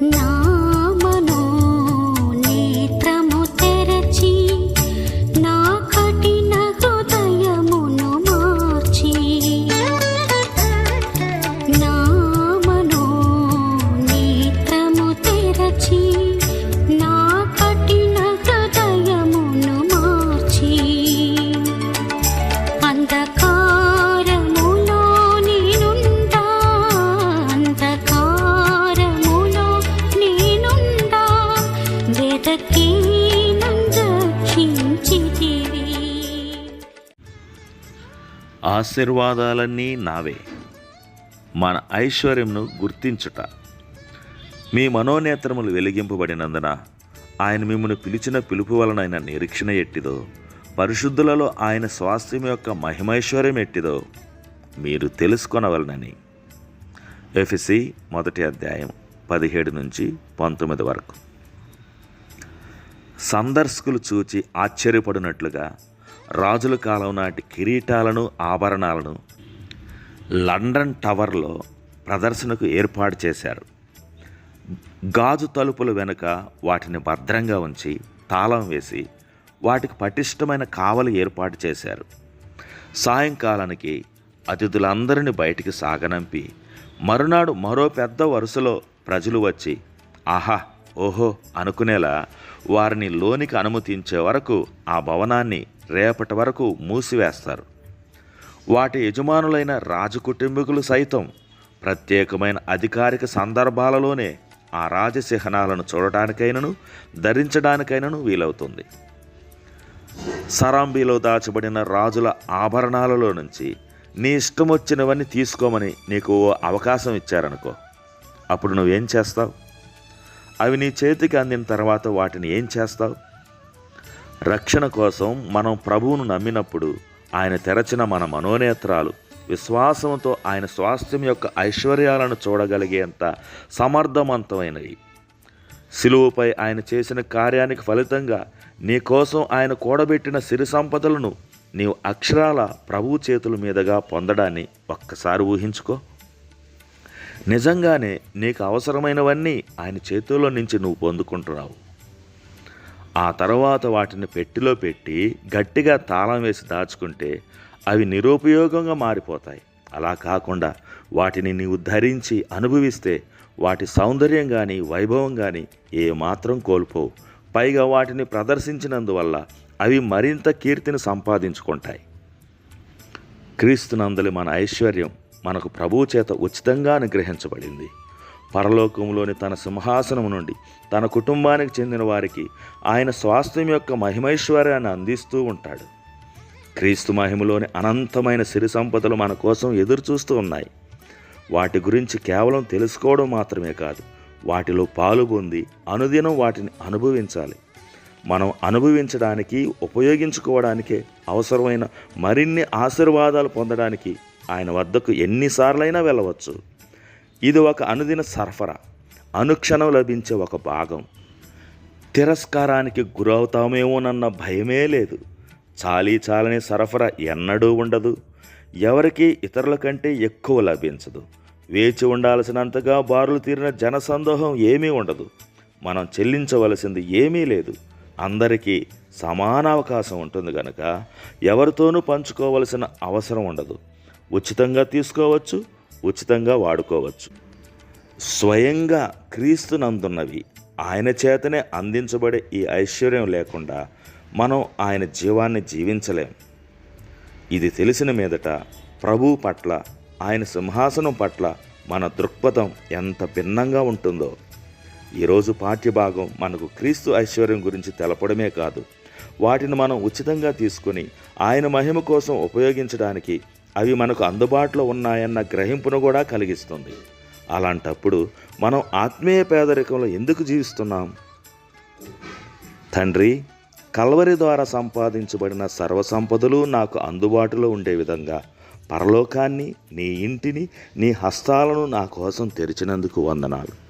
నా ఆశీర్వాదాలన్నీ నావే. మన ఐశ్వర్యంను గుర్తించుట. మీ మనోనేత్రములు వెలిగింపబడినందున ఆయన మిమ్మల్ని పిలిచిన పిలుపు వలనైన నిరీక్షణ ఎట్టిదో పరిశుద్ధులలో ఆయన స్వాస్థ్యం యొక్క మహిమైశ్వర్యం ఎట్టిదో మీరు తెలుసుకొనవలనని. ఎఫ్సి మొదటి అధ్యాయం పదిహేడు నుంచి పంతొమ్మిది వరకు. సందర్శకులు చూచి ఆశ్చర్యపడినట్లుగా రాజుల కాలం నాటి కిరీటాలను ఆభరణాలను లండన్ టవర్లో ప్రదర్శనకు ఏర్పాటు చేశారు. గాజు తలుపుల వెనుక వాటిని భద్రంగా ఉంచి తాళం వేసి వాటికి పటిష్టమైన కావలి ఏర్పాటు చేశారు. సాయంకాలానికి అతిథులందరిని బయటికి సాగనంపి మరునాడు మరో పెద్ద వరుసలో ప్రజలు వచ్చి ఆహా ఓహో అనుకునేలా వారిని లోనికి అనుమతించే వరకు ఆ భవనాన్ని రేపటి వరకు మూసివేస్తారు. వాటి యజమానులైన రాజు కుటుంబీకులు సైతం ప్రత్యేకమైన అధికారిక సందర్భాలలోనే ఆ రాజసిహనాలను చూడటానికైనను ధరించడానికైనను వీలవుతుంది. సరాంబీలో దాచబడిన రాజుల ఆభరణాలలో నుంచి నీ ఇష్టం వచ్చినవన్నీ తీసుకోమని నీకు ఓ అవకాశం ఇచ్చారనుకో. అప్పుడు నువ్వేం చేస్తావు? అవి నీ చేతికి అందిన తర్వాత వాటిని ఏం చేస్తావు? రక్షణ కోసం మనం ప్రభువును నమ్మినప్పుడు ఆయన తెరచిన మన మనోనేత్రాలు విశ్వాసంతో ఆయన స్వాస్థ్యం యొక్క ఐశ్వర్యాలను చూడగలిగేంత సమర్థవంతమైనవి. సిలువపై ఆయన చేసిన కార్యానికి ఫలితంగా నీ కోసం ఆయన కూడబెట్టిన సిరి సంపదలను నీవు అక్షరాల ప్రభు చేతుల మీదుగా పొందడాన్ని ఒక్కసారి ఊహించుకో. నిజంగానే నీకు అవసరమైనవన్నీ ఆయన చేతుల్లో నుంచి నువ్వు పొందుకుంటున్నావు. ఆ తర్వాత వాటిని పెట్టిలో పెట్టి గట్టిగా తాళం వేసి దాచుకుంటే అవి నిరుపయోగంగా మారిపోతాయి. అలా కాకుండా వాటిని నీవు ధరించి అనుభవిస్తే వాటి సౌందర్యం కానీ వైభవం కానీ ఏమాత్రం కోల్పోవు. పైగా వాటిని ప్రదర్శించినందువల్ల అవి మరింత కీర్తిని సంపాదించుకుంటాయి. క్రీస్తునందలి మన ఐశ్వర్యం మనకు ప్రభువు చేత ఉచితంగా అనుగ్రహించబడింది. పరలోకంలోని తన సింహాసనం నుండి తన కుటుంబానికి చెందిన వారికి ఆయన స్వాస్థ్యం యొక్క మహిమైశ్వర్యాన్ని అందిస్తూ ఉంటాడు. క్రీస్తు మహిమలోని అనంతమైన సిరి సంపదలు మన కోసం ఎదురు చూస్తూ ఉన్నాయి. వాటి గురించి కేవలం తెలుసుకోవడం మాత్రమే కాదు వాటిలో పాల్గొంది అనుదినం వాటిని అనుభవించాలి. మనం అనుభవించడానికి ఉపయోగించుకోవడానికే అవసరమైన మరిన్ని ఆశీర్వాదాలు పొందడానికి ఆయన వద్దకు ఎన్నిసార్లైనా వెళ్ళవచ్చు. ఇది ఒక అనుదిన సరఫరా అనుక్షణం లభించే ఒక భాగం. తిరస్కారానికి గురవుతామేమోనన్న భయమే లేదు. చాలీ చాలని సరఫరా ఎన్నడూ ఉండదు. ఎవరికి ఇతరుల కంటే ఎక్కువ లభించదు. వేచి ఉండాల్సినంతగా బారులు తీరిన జనసందోహం ఏమీ ఉండదు. మనం చెల్లించవలసింది ఏమీ లేదు. అందరికీ సమాన అవకాశం ఉంటుంది కనుక ఎవరితోనూ పంచుకోవలసిన అవసరం ఉండదు. ఉచితంగా తీసుకోవచ్చు ఉచితంగా వాడుకోవచ్చు. స్వయంగా క్రీస్తునందున్నవి ఆయన చేతనే అందించబడే ఈ ఐశ్వర్యం లేకుండా మనం ఆయన జీవాన్ని జీవించలేం. ఇది తెలిసిన మీదట ప్రభు పట్ల ఆయన సింహాసనం పట్ల మన దృక్పథం ఎంత భిన్నంగా ఉంటుందో. ఈరోజు పాఠ్యభాగం మనకు క్రీస్తు ఐశ్వర్యం గురించి తెలపడమే కాదు. వాటిని మనం ఉచితంగా తీసుకుని ఆయన మహిమ కోసం ఉపయోగించడానికి అవి మనకు అందుబాటులో ఉన్నాయన్న గ్రహింపును కూడా కలిగిస్తుంది. అలాంటప్పుడు మనం ఆత్మీయ పేదరికంలో ఎందుకు జీవిస్తున్నాం? తండ్రి కల్వరి ద్వారా సంపాదించబడిన సర్వసంపదలు నాకు అందుబాటులో ఉండే విధంగా పరలోకాన్ని నీ ఇంటిని నీ హస్తాలను నా కోసం తెరిచినందుకు వందనాలు.